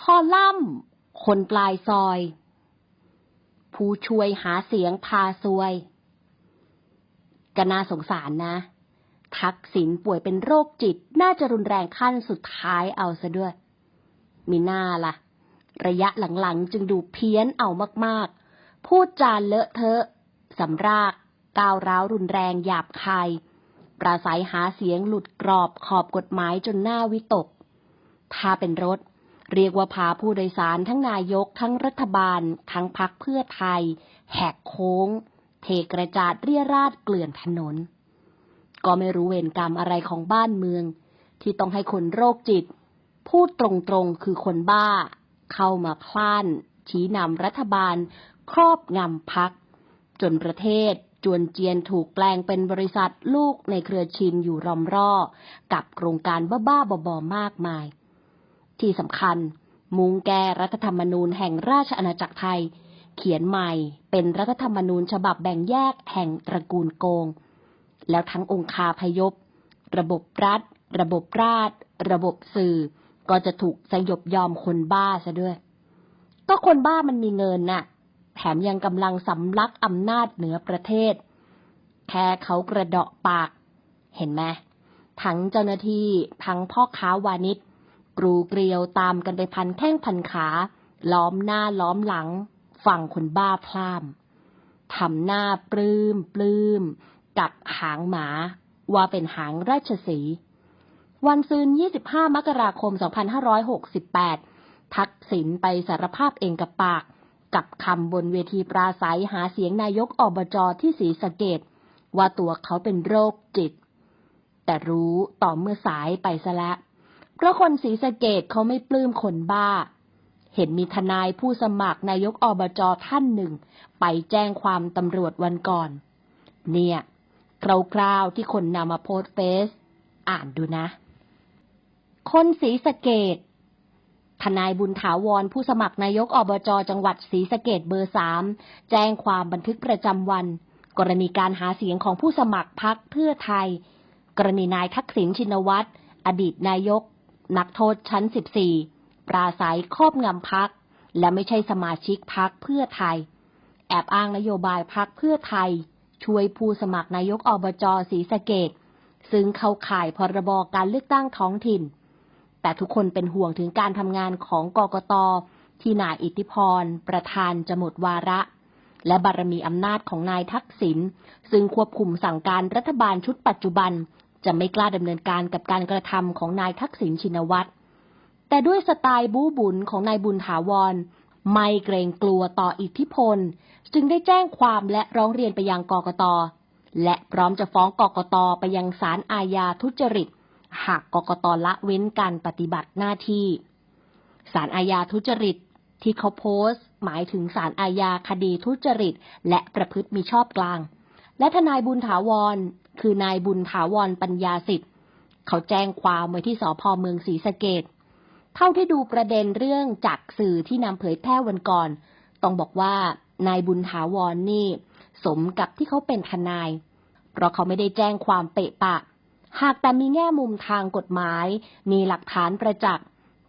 คอลัมน์คนปลายซอย ผู้ช่วยหาเสียงพาซวยก็น่าสงสารนะ ทักษิณป่วยเป็นโรคจิตน่าจะรุนแรงขั้นสุดท้ายเอาซะด้วย มีหน้าละ่ะ ระยะหลังๆจึงดูเพี้ยนเอามากๆ พูดจานเลอะเทอะสำรากก้าวร้าวรุนแรงหยาบคายปราศัยหาเสียงหลุดกรอบขอบกฎหมายจนหน้าวิตก ถ้าเป็นรถ เรียกว่าพาผู้โดยสารทั้งนายกทั้งรัฐบาล ทั้งพักเพื่อไทย แหกโค้ง เทกระจาดเรียราดเกลื่อนถนน ก็ไม่รู้เวรกรรมอะไรของบ้านเมือง ที่ต้องให้คนโรคจิต พูดตรงๆคือคนบ้า เข้ามาคล้าน ชี้นำรัฐบาล ครอบงำพัก จนประเทศจวนเจียนถูกแปลงเป็นบริษัทลูกในเครือชินอยู่รอมร่อกับโครงการบ้าๆบอๆมากมาย ที่สำคัญ มุงแก้รัฐธรรมนูญแห่งราชอาณาจักรไทย เขียนใหม่เป็นรัฐธรรมนูญฉบับแบ่งแยกแห่งตระกูลโกง แล้วทั้งองคาพยพ ระบบรัฐ ระบบราช ระบบสื่อ ก็จะถูกสยบยอมคนบ้าซะด้วย ก็คนบ้ามันมีเงินน่ะ แถมยังกำลังสำลักอำนาจเหนือประเทศ แค่เขากระเดาะปาก เห็นไหมทั้งเจ้าหน้าที่ทั้งพ่อค้าวานิช กรูเกลียวตามกันไปพันแข้งพันขา ล้อมหน้าล้อมหลัง ฝั่งคนบ้าพล่ามทำหน้าปลื้มปลื้ม กับหางหมา ว่าเป็นหางราชสี วันซืน 25 มกราคม 2568 ทักษิณไปสารภาพเองกับปาก กับคำบนเวทีปราศัยหาเสียงนายกอบจที่ศรีสะเกดว่าตัวเขาเป็นโรคจิต แต่รู้ต่อเมื่อสายไปซะแล้ว เพราะคนศรีสะเกดเขาไม่ปลื้มคนบ้า เห็นมีทนายผู้สมัครนายกอบจท่านหนึ่ง ไปแจ้งความตำรวจวันก่อน เนี่ยคราวๆที่คนนำมาโพสเฟซอ่านดูนะ คนศรีสะเกดทนายบุญถาวรผู้สมัครนายกอบจจังหวัดศรีสะเกดเบอร์สามแจ้งความบันทึกประจำวัน กรณีการหาเสียงของผู้สมัครพักเพื่อไทย กรณีนายทักษิณชินวัตรอดีตนายก นักโทษชั้น 14 ปราศัยครอบงำพัก และไม่ใช่สมาชิกพักเพื่อไทย แอบอ้างนโยบายพักเพื่อไทย ช่วยผู้สมัครนายกอบจศรีสะเกดซึ่งเข้าข่ายพรบการเลือกตั้งท้องถิ่น แต่ทุกคนเป็นห่วงถึงการทำงานของกกตที่นายอิทธิพร ประธานจะหมดวาระ และบารมีอำนาจของนายทักษิณซึ่งควบคุมสั่งการรัฐบาลชุดปัจจุบัน จะไม่กล้าดำเนินการกับการกระทำของนายทักษิณชินวัตร แต่ด้วยสไตล์บู๊บุญของนายบุญถาวร ไม่เกรงกลัวต่ออิทธิพล จึงได้แจ้งความและร้องเรียนไปยังกกต และพร้อมจะฟ้องกกตไปยังศาลอาญาทุจริต หากกกตละเว้นการปฏิบัติหน้าที่ศาลอาญาทุจริตที่เขาโพสต์ หมายถึงศาลอาญาคดีทุจริต และประพฤติมีชอบกลาง และทนายบุญถาวร คือนายบุญถาวรปัญญาสิทธิ์ เขาแจ้งความไว้ที่สพเมืองศรีสะเกดเท่าที่ดูประเด็นเรื่องจากสื่อที่นำเผยแพร่วันก่อน ต้องบอกว่านายบุญถาวรนนี่ สมกับที่เขาเป็นทนาย เพราะเขาไม่ได้แจ้งความเปะปะ หากแต่มีแง่มุมทางกฎหมาย มีหลักฐานประจักษ์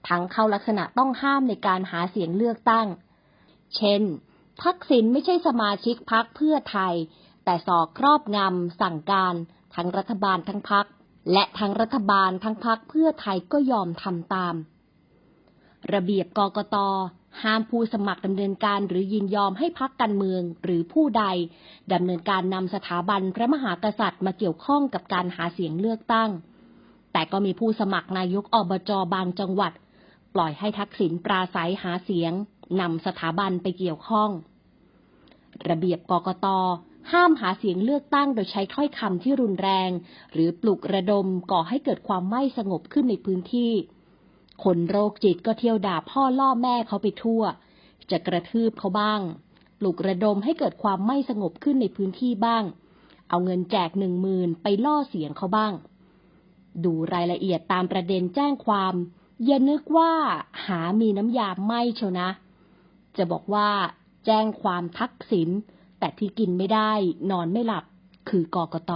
ทั้งเข้าลักษณะต้องห้ามในการหาเสียงเลือกตั้ง เช่น ทักษิณไม่ใช่สมาชิกพักเพื่อไทย แต่สอครอบงำสั่งการทั้งรัฐบาลทั้งพัก และทั้งรัฐบาลทั้งพักเพื่อไทยก็ยอมทำตาม ระเบียบกกตห้ามผู้สมัครดำเนินการหรือยินยอมให้พักการเมืองหรือผู้ใดดำเนินการนำสถาบันพระมหากษัตริย์มาเกี่ยวข้องกับการหาเสียงเลือกตั้ง แต่ก็มีผู้สมัครนายกอบจบางจังหวัด ปล่อยให้ทักษิณปราศัยหาเสียงนำสถาบันไปเกี่ยวข้อง ระเบียบกกต ห้ามหาเสียงเลือกตั้งโดยใช้ถ้อยคำที่รุนแรง หรือปลุกระดมก่อให้เกิดความไม่สงบขึ้นในพื้นที่ คนโรคจิตก็เที่ยวด่าพ่อล่อแม่เขาไปทั่ว จะกระทืบเขาบ้าง ปลุกระดมให้เกิดความไม่สงบขึ้นในพื้นที่บ้าง เอาเงินแจกหนึ่งหมื่นไปล่อเสียงเขาบ้าง ดูรายละเอียดตามประเด็นแจ้งความ อย่านึกว่าหามีน้ำยาไม่เชียวนะ จะบอกว่า แจ้งความทักษิณ แต่ที่กินไม่ได้ นอนไม่หลับ คือกกต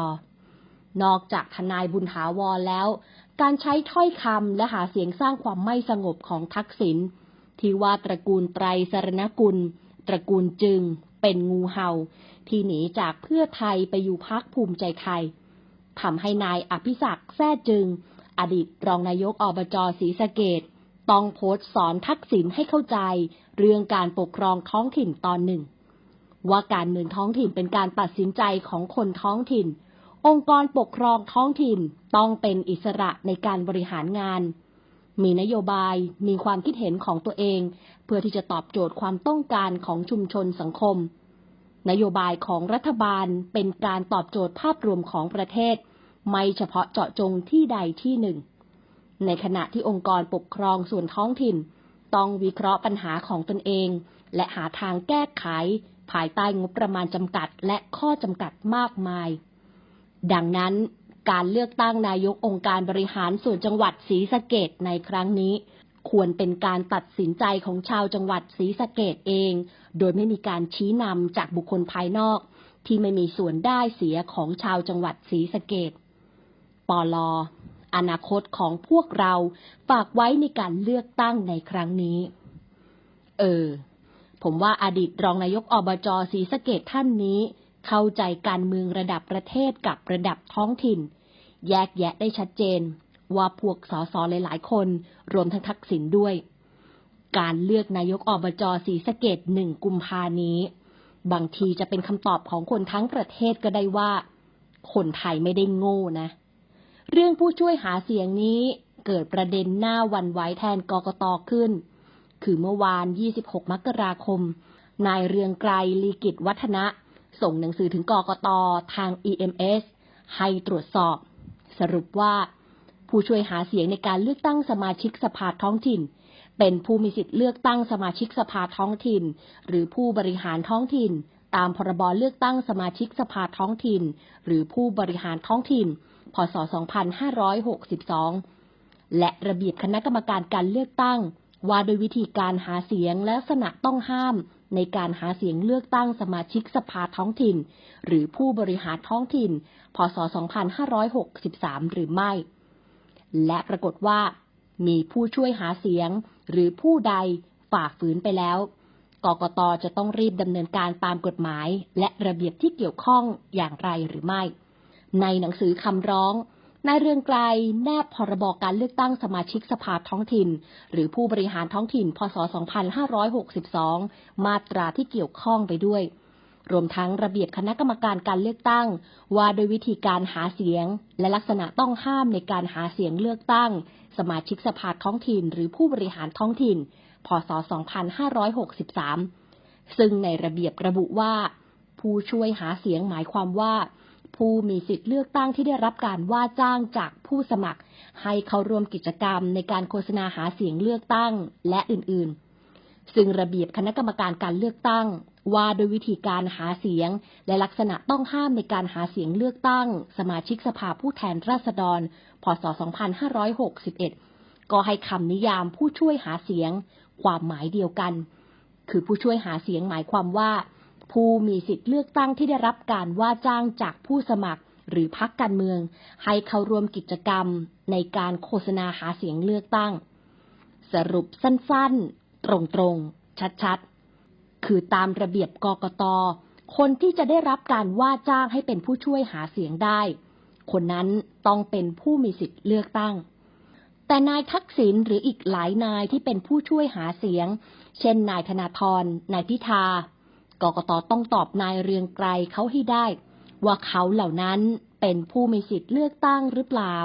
นอกจากทนายบุญถาวรแล้ว การใช้ถ้อยคำและหาเสียงสร้างความไม่สงบของทักษิณที่ว่าตระกูลไตรสรณกุล ตระกูลจึง เป็นงูเห่า ที่หนีจากเพื่อไทยไปอยู่พักภูมิใจไทยทำให้นายอภิศักดิ์แท้จึง อดีตรองนายกอบจศรีสะเกดต้องโพสต์สอนทักษิณให้เข้าใจ เรื่องการปกครองท้องถิ่นตอนหนึ่ง ว่าการเมืองท้องถิ่นเป็นการตัดสินใจของคนท้องถิ่น องค์กรปกครองท้องถิ่นต้องเป็นอิสระในการบริหารงาน มีนโยบายมีความคิดเห็นของตัวเอง เพื่อที่จะตอบโจทย์ความต้องการของชุมชนสังคม นโยบายของรัฐบาลเป็นการตอบโจทย์ภาพรวมของประเทศ ไม่เฉพาะเจาะจงที่ใดที่หนึ่ง ในขณะที่องค์กรปกครองส่วนท้องถิ่น ต้องวิเคราะห์ปัญหาของตนเอง และหาทางแก้ไข ภายใต้งบประมาณจำกัดและข้อจำกัดมากมาย ดังนั้นการเลือกตั้งนายกองค์การบริหารส่วนจังหวัดศรีสะเกดในครั้งนี้ ควรเป็นการตัดสินใจของชาวจังหวัดศรีสะเกดเอง โดยไม่มีการชี้นำจากบุคคลภายนอก ที่ไม่มีส่วนได้เสียของชาวจังหวัดศรีสะเกดปลออนาคตของพวกเราฝากไว้ในการเลือกตั้งในครั้งนี้ เออ ผมว่าอดีตรองนายกอบจศรีสะเกดท่านนี้ เข้าใจการเมืองระดับประเทศกับระดับท้องถิ่น แยกแยะได้ชัดเจน ว่าพวกสสหลายๆ คน รวมทั้งทักษิณด้วย การเลือกนายกอบจศรีสะเกดหนึ่งกุมภานี้ บางทีจะเป็นคำตอบของคนทั้งประเทศก็ได้ว่า คนไทยไม่ได้โง่นะ เรื่องผู้ช่วยหาเสียงนี้เกิดประเด็นหน้าวันไหวแทนกกตขึ้น คือเมื่อวาน 26 มกราคม นายเรืองไกรลีกิจวัฒนะ ส่งหนังสือถึงกกตทาง EMS ให้ตรวจสอบ สรุปว่า ผู้ช่วยหาเสียงในการเลือกตั้งสมาชิกสภาท้องถิ่น เป็นผู้มีสิทธิ์เลือกตั้งสมาชิกสภาท้องถิ่น หรือผู้บริหารท้องถิ่น ตามพรบเลือกตั้งสมาชิกสภาท้องถิ่น หรือผู้บริหารท้องถิ่น พศ 2562 และระเบียบคณะกรรมการการเลือกตั้ง ว่าโดยวิธีการหาเสียงและลักษณะต้องห้าม ในการหาเสียงเลือกตั้งสมาชิกสภาท้องถิ่น หรือผู้บริหารท้องถิ่น พศ 2563 หรือไม่ และปรากฏว่า มีผู้ช่วยหาเสียง หรือผู้ใดฝ่าฝืนไปแล้วกกตจะต้องรีบดำเนินการตามกฎหมาย และระเบียบที่เกี่ยวข้องอย่างไรหรือไม่ ในหนังสือคำร้อง นายเรืองไกรแนบพรบการเลือกตั้งสมาชิกสภาท้องถิ่น หรือผู้บริหารท้องถิ่น พศ 2562 มาตราที่เกี่ยวข้องไปด้วย รวมทั้งระเบียบคณะกรรมการการเลือกตั้ง ว่าโดยวิธีการหาเสียง และลักษณะต้องห้ามในการหาเสียงเลือกตั้ง สมาชิกสภาท้องถิ่น หรือผู้บริหารท้องถิ่น พศ 2563 ซึ่งในระเบียบระบุว่า ผู้ช่วยหาเสียงหมายความว่า ผู้มีสิทธิ์เลือกตั้งที่ได้รับการว่าจ้างจากผู้สมัคร ให้เข้าร่วมกิจกรรมในการโฆษณาหาเสียงเลือกตั้งและอื่นๆ ซึ่งระเบียบคณะกรรมการการเลือกตั้ง ว่าโดยวิธีการหาเสียง และลักษณะต้องห้ามในการหาเสียงเลือกตั้ง สมาชิกสภาผู้แทนราษฎร พศ 2561 ก็ให้คำนิยามผู้ช่วยหาเสียง ความหมายเดียวกัน คือผู้ช่วยหาเสียงหมายความว่า ผู้มีสิทธิ์เลือกตั้งที่ได้รับการว่าจ้างจากผู้สมัครหรือพักการเมือง ให้เข้าร่วมกิจกรรมในการโฆษณาหาเสียงเลือกตั้ง สรุปสั้นๆ ตรงๆ ชัดๆ คือตามระเบียบกกต คนที่จะได้รับการว่าจ้างให้เป็นผู้ช่วยหาเสียงได้ คนนั้นต้องเป็นผู้มีสิทธิ์เลือกตั้งแต่นายทักษิณหรืออีกหลายนายที่เป็นผู้ช่วยหาเสียง เช่นนายธนาธรนายพิธา กกตต้องตอบนายเรืองไกรเขาให้ได้ ว่าเขาเหล่านั้นเป็นผู้มีสิทธิ์เลือกตั้งหรือเปล่า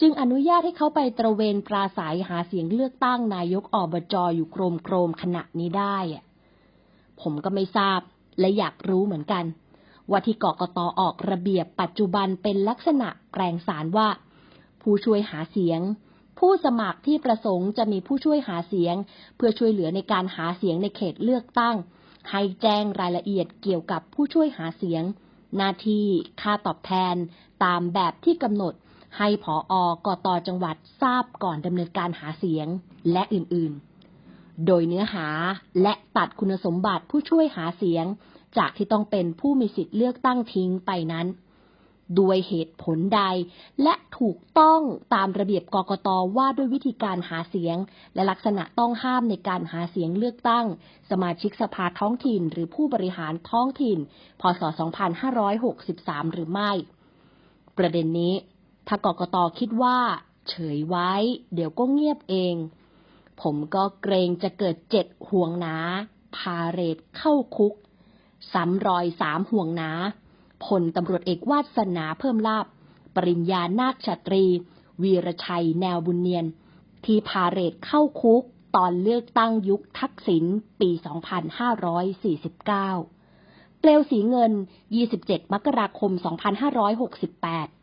จึงอนุญาตให้เขาไปตระเวนปราศัยหาเสียงเลือกตั้งนายกอบจออยู่โครมโครมขณะนี้ได้ผมก็ไม่ทราบและอยากรู้เหมือนกัน ว่าที่กกตออกระเบียบปัจจุบันเป็นลักษณะแปลงสารว่า ผู้ช่วยหาเสียง ผู้สมัครที่ประสงค์จะมีผู้ช่วยหาเสียง เพื่อช่วยเหลือในการหาเสียงในเขตเลือกตั้ง ให้แจ้งรายละเอียดเกี่ยวกับผู้ช่วยหาเสียง หน้าที่ค่าตอบแทน ตามแบบที่กำหนด ให้ผออกตจังหวัดทราบก่อนดำเนินการหาเสียงและอื่นๆ โดยเนื้อหาและตัดคุณสมบัติผู้ช่วยหาเสียง จากที่ต้องเป็นผู้มีสิทธิ์เลือกตั้งทิ้งไปนั้น ด้วยเหตุผลใด และถูกต้องตามระเบียบกกตว่าด้วยวิธีการหาเสียง และลักษณะต้องห้ามในการหาเสียงเลือกตั้ง สมาชิกสภาท้องถิ่น หรือผู้บริหารท้องถิ่น พศ 2563 หรือไม่ ประเด็นนี้ ถ้ากกตคิดว่า เฉยไว้ เดี๋ยวก็เงียบเอง ผมก็เกรงจะเกิดเจ็ดห่วงหนาพาเรดเข้าคุกซ้ำรอยสามห่วงหนา พลตำรวจเอกวาสนาเพิ่มลาบ ปริญญานาคชาตรี วีรชัยแนวบุญเนียน ที่พาเรตเข้าคุกตอนเลือกตั้งยุคทักษิณปี 2549 เปลวสีเงิน 27 มกราคม 2568